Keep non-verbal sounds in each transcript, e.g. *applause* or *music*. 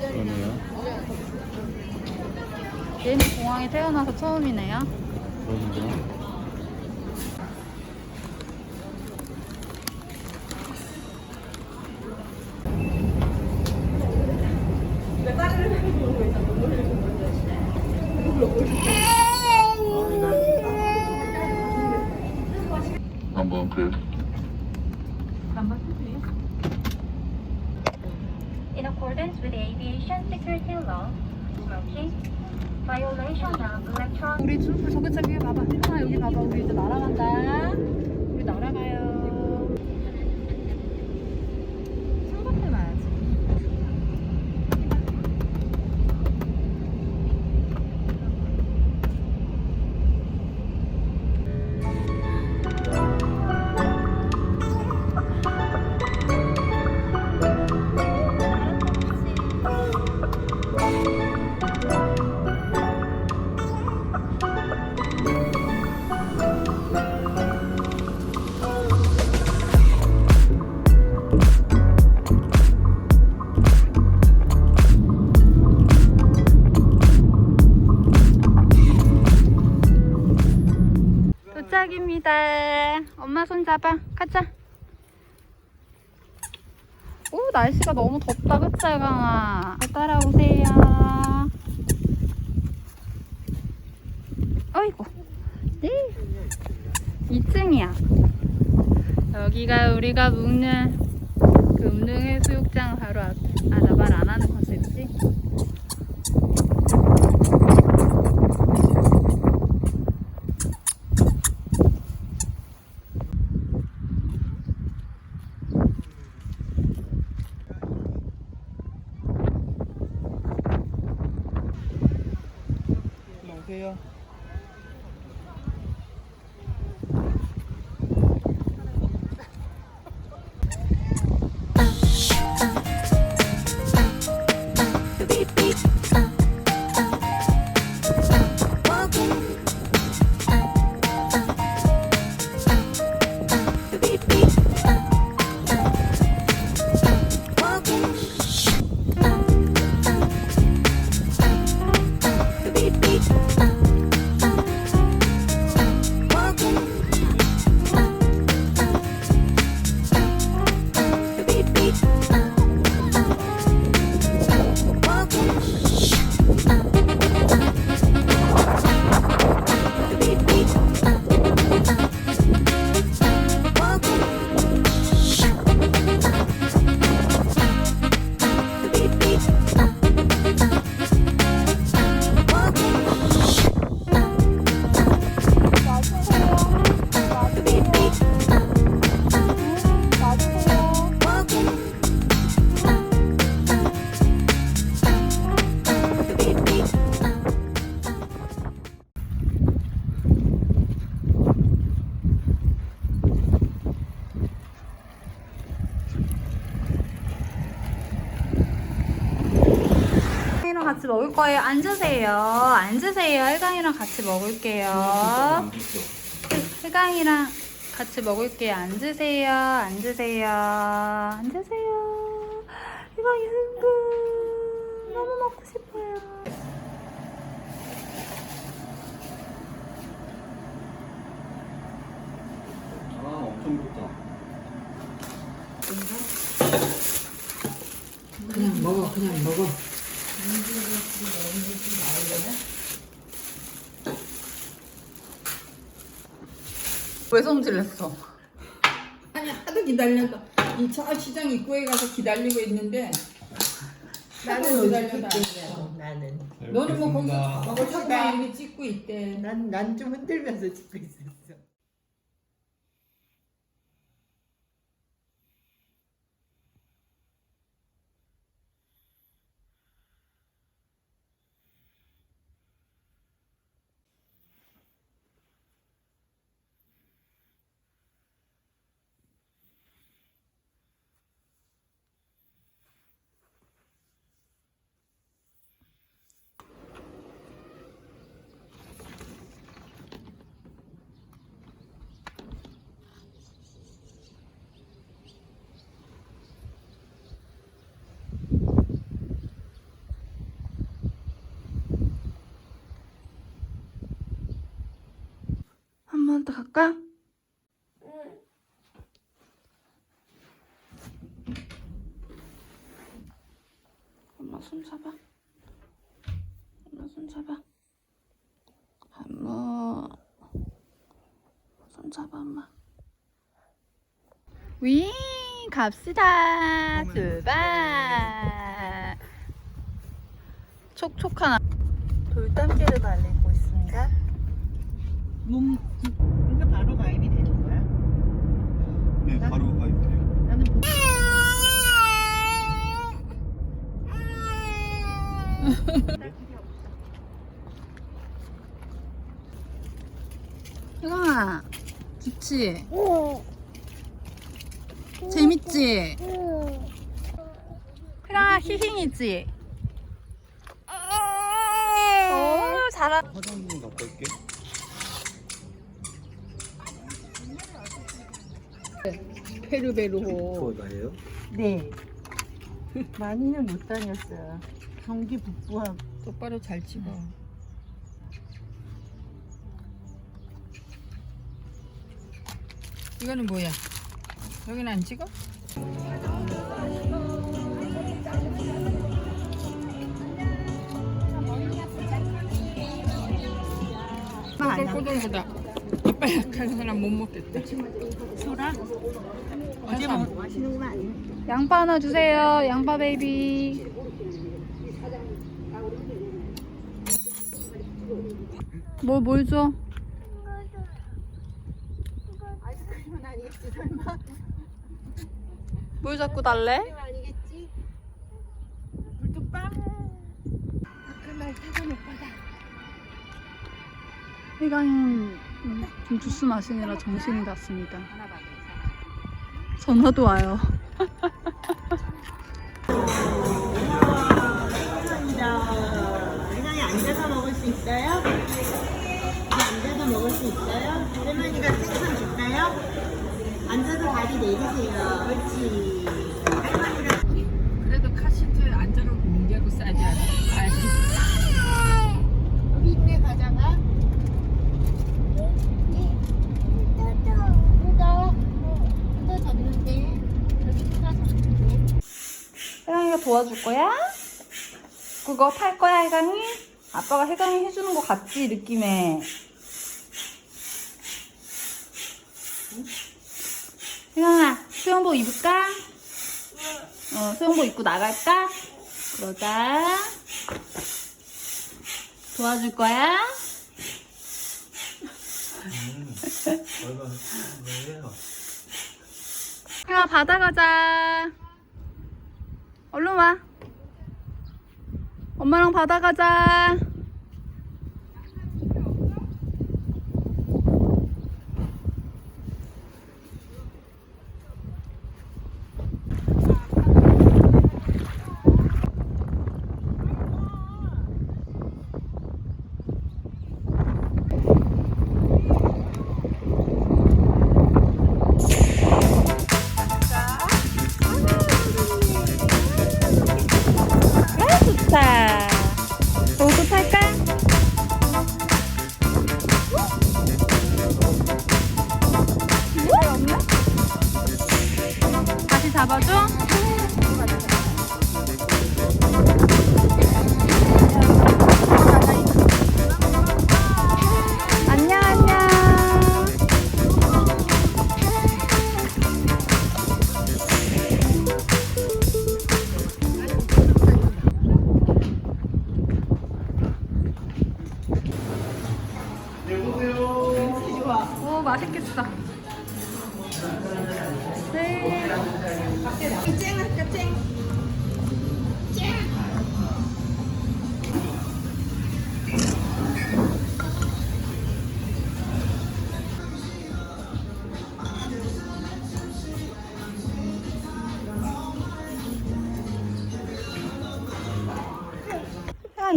그러네요. 얘는 공항에 태어나서 처음이네요. 그러네요. 손 잡아. 가자. 오, 날씨가 너무 덥다, 그치, 강아? 따라오세요. 어이구. 네. 2층이야. 여기가 우리가 묵는 그 음능해수욕장 바로 앞. 아, 나말 안 하는 컨셉이지? 앉으세요. 앉으세요. 혜강이랑 같이 먹을게요. 혜강이랑 같이 먹을게요. 앉으세요. 앉으세요. 앉으세요. 혜강이 흥분. 너무 먹고 싶어요. 아, 엄청 좋다. 그냥 먹어, 그냥 먹어. 왜 손질했어? 아니 하도 기다려서 이저 시장 입구에 가서 기다리고 있는데 나는 기다려다. 나는 너는 뭐 거기서 먹을 척다 이렇게 찍고 있대. 난 난 좀 흔들면서 찍고 있었 어. 해볼까? 엄마 손 잡아. 엄마 손 잡아. 엄마 손 잡아 엄마. 윙 갑시다. 출발. 촉촉한 돌담길을 달리고 있습니다. 몸 이거 바로 가입이 되는 거야? 네, 바로 가입돼요. 나는 *laughs* 보- 혜강아 좋지? 재밌지? 혜강아 히힝이지? 오 잘하 화장품 갖고 올게. 페르베로. 그거 나예요? 네. 많이는 못 다녔어요. 경기 북부하고 똑바로 잘 찍어. 이거는 뭐야? 여기는 안 찍어? 꼬들꼬들하다. 이빨 약한 사람 못 먹겠다. 소라 어제 먹? 양파 하나 주세요 양파 베이비 뭐 뭘 줘? 아이스크림은 아니겠지 설마 뭘 자꾸 달래? 아니겠지? 불뚝빵 아까 말 타던 오빠다 회강인 음, 좀 주스 마시느라 정신이 났습니다 전화도 와요 세상에 앉아서 먹을 수 있어요? 앉아서 먹을 수 있어요? 할머니가 생선 줄까요? 앉아서 다리 내리세요. 옳지. 할머니가 그래도 카시트에 앉아놓고 공개하고 싸지 않아. 여기 있네 과자가. 뜯어졌는데 여기 뜯어졌는데 혜강이가 도와줄 거야? 그거 팔 거야 혜강이? 아빠가 혜강이 해주는 거 같지 느낌에 혜강아 수영복 입을까? 어 수영복 입고 나갈까? 그러자 도와줄 거야? 혜강아 바다 가자 얼른 와 엄마랑 바다 가자. 잡아줘.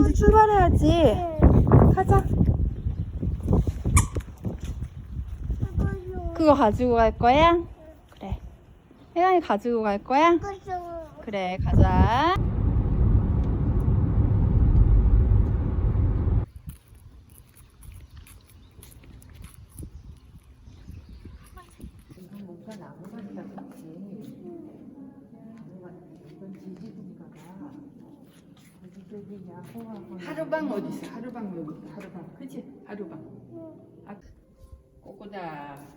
이제 출발해야지. 가자. 그거 가지고 갈 거야? 그래. 혜연이 가지고 갈 거야? 그래, 가자. 하루방 어디 있어? 하루방 여기 있다. 하루방. 그치? 하루방. 아, 꼬꼬다.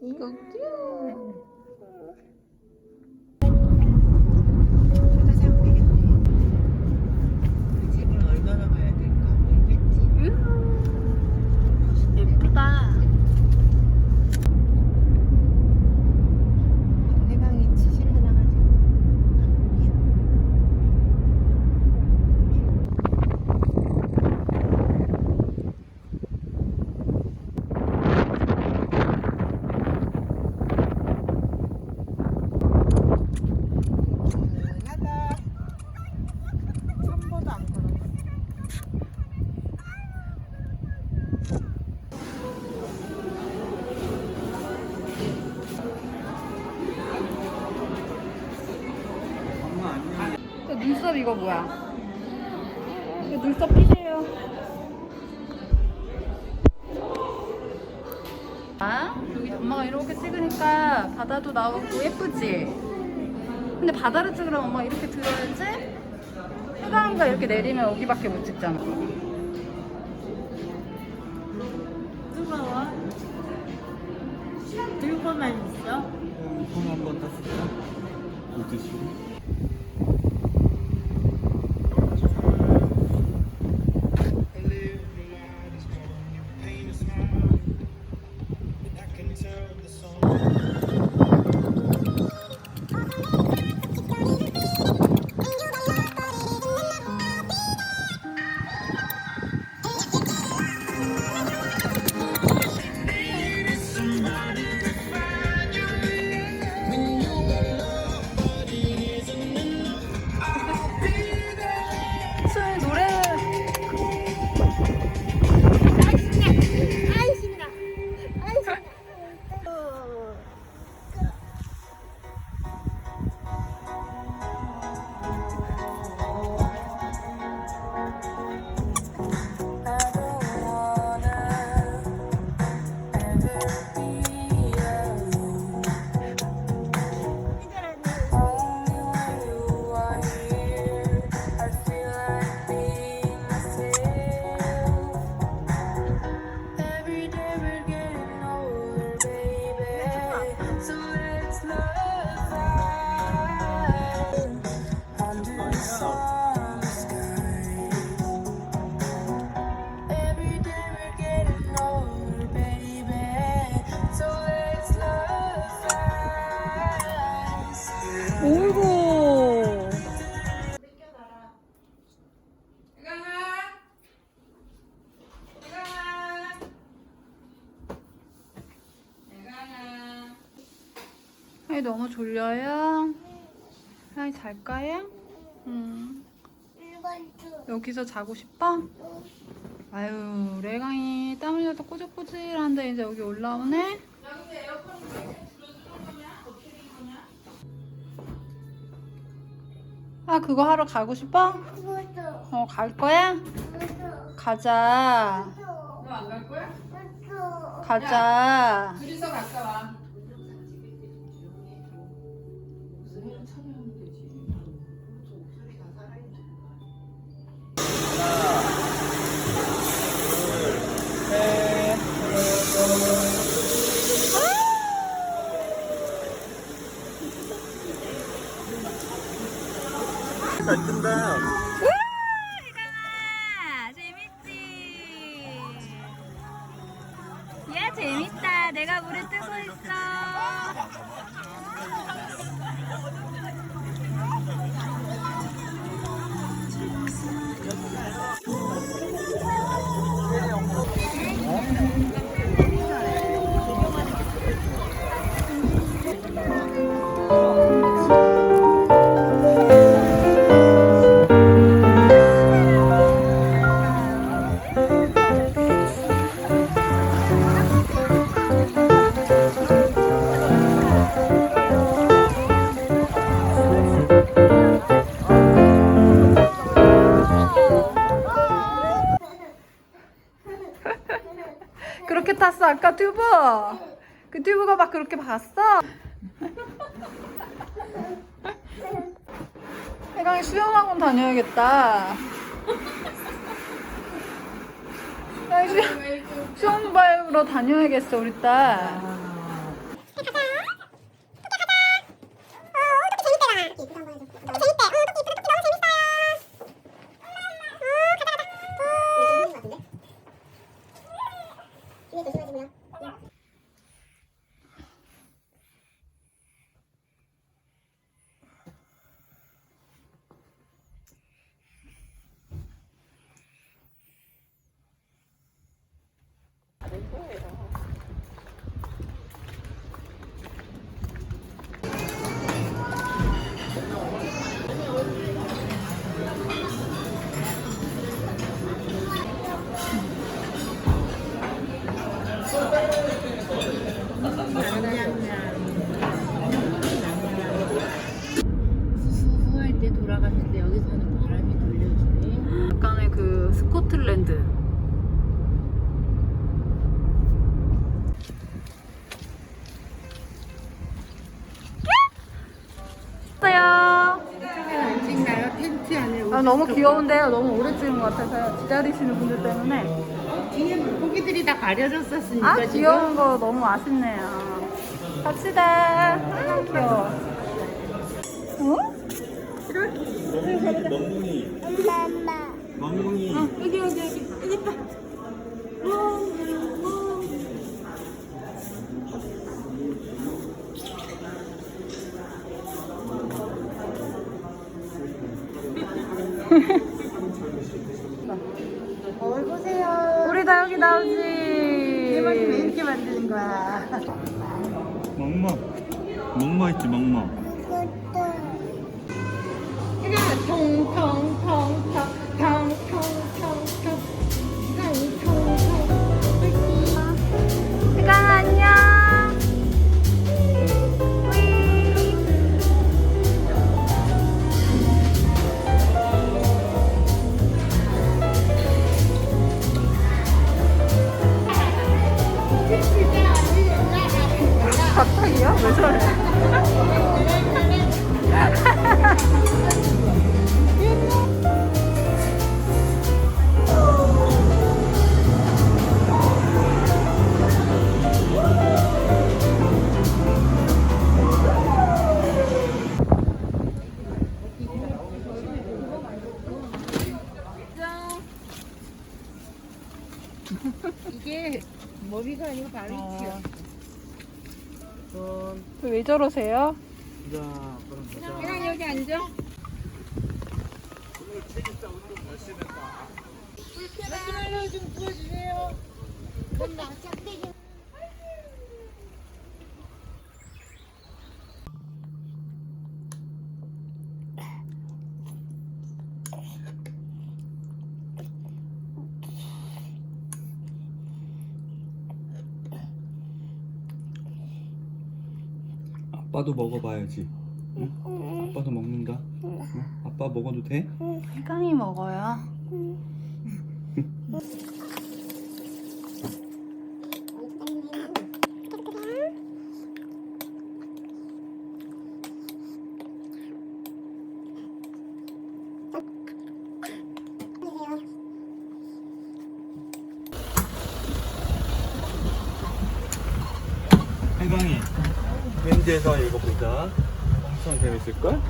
이거 귀여워. 찾아보면 되겠네. 그 집을 얼마나 가야 될까? 알겠지? 예쁘다. 해방이 치실 하나 가지고. 하다. 천보도 안 걸었어. 저 눈썹 이거 뭐야? 이거 눈썹 삐세요. 아, 여기 엄마가 이렇게 찍으니까 바다도 나오고 예쁘지? 근데 바다를 찍으려면 엄마 이렇게 들어야지? 해강이가 이렇게 내리면 여기밖에 못 찍잖아. 아이 너무 졸려요? 아이 잘까요? 응. 여기서 자고 싶어? 아유 레강이 땀 흘려서 꼬질꼬질한데 이제 여기 올라오네? 아 그거 하러 가고 싶어? 어 갈 거야? 가자 너 안 갈 거야? 가자 탔어 아까 튜브 그 튜브가 막 그렇게 봤어 혜강이 수영학원 다녀야겠다. 혜강이 수영, 수영발로 다녀야겠어, 우리 딸. 스코틀랜드. 어요 안 찍나요? 텐트 안에 아, 너무 귀여운데요. 너무 오래 찍은 것 같아서요. 기다리시는 분들 때문에. 뒤에 물고기들이 다 가려졌었으니까 아, 지금. 귀여운 거 너무 아쉽네요. 갑시다. 아, 귀여워. 어? 멍뭉이. 멍뭉이. 여기 여기 여기 여기 봐. 거울 *laughs* 보세요. 우리 다 여기 나오지. 이렇게 만드는 거야? 멍멍. 멍멍 있지 멍멍. 저러세요? 자, 그럼 보자. 그냥 여기 앉아. 마시멜로 좀 구워주세요. 아빠도 먹어봐야지. 응? 아빠도 먹는다. 응? 아빠 먹어도 돼? 혜강이 먹어요. 해강이 렌즈에서 읽어보자. 엄청 재밌을걸?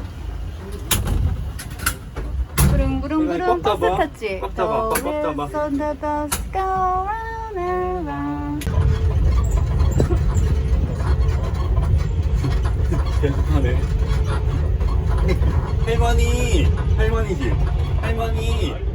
부릉부릉부릉 꽉 버스 잡아. 탔지? 꽉 잡아, 꽉 잡아. So the bus go round and round. 계속하네. 할머니, 할머니지. 할머니.